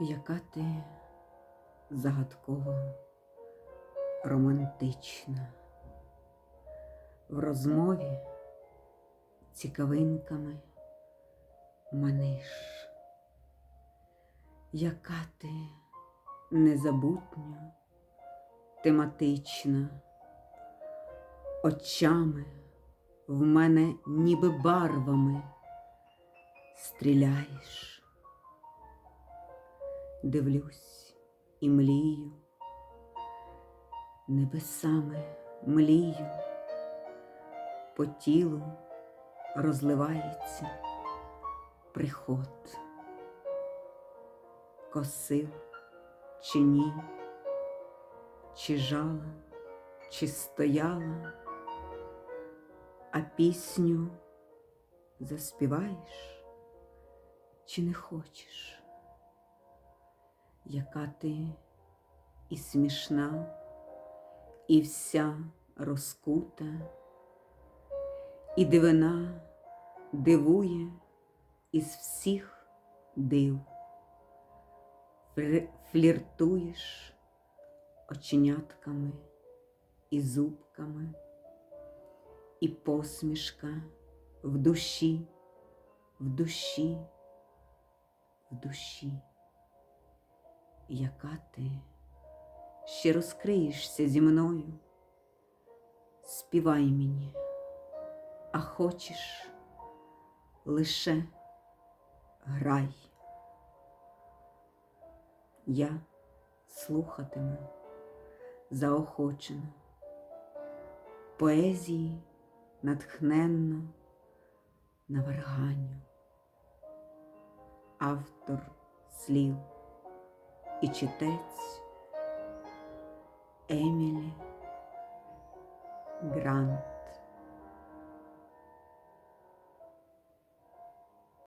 Яка ти загадкова, романтична, в розмові цікавинками маниш, яка ти незабутня, тематична, очами в мене ніби барвами стріляєш. Дивлюсь і млію, небесами млію, по тілу розливається приход, косив чи ні, чи жала, чи стояла, а пісню заспіваєш, чи не хочеш? Яка ти і смішна, і вся розкута, і дивина дивує із всіх див, фліртуєш оченятками і зубками, і посмішка в душі, в душі, в душі яка ти? Ще розкриєшся зі мною, співай мені, а хочеш? Лише грай. Я слухатиму заохочено, поезії натхненно наварганню, автор слів і читець Емілі Грант.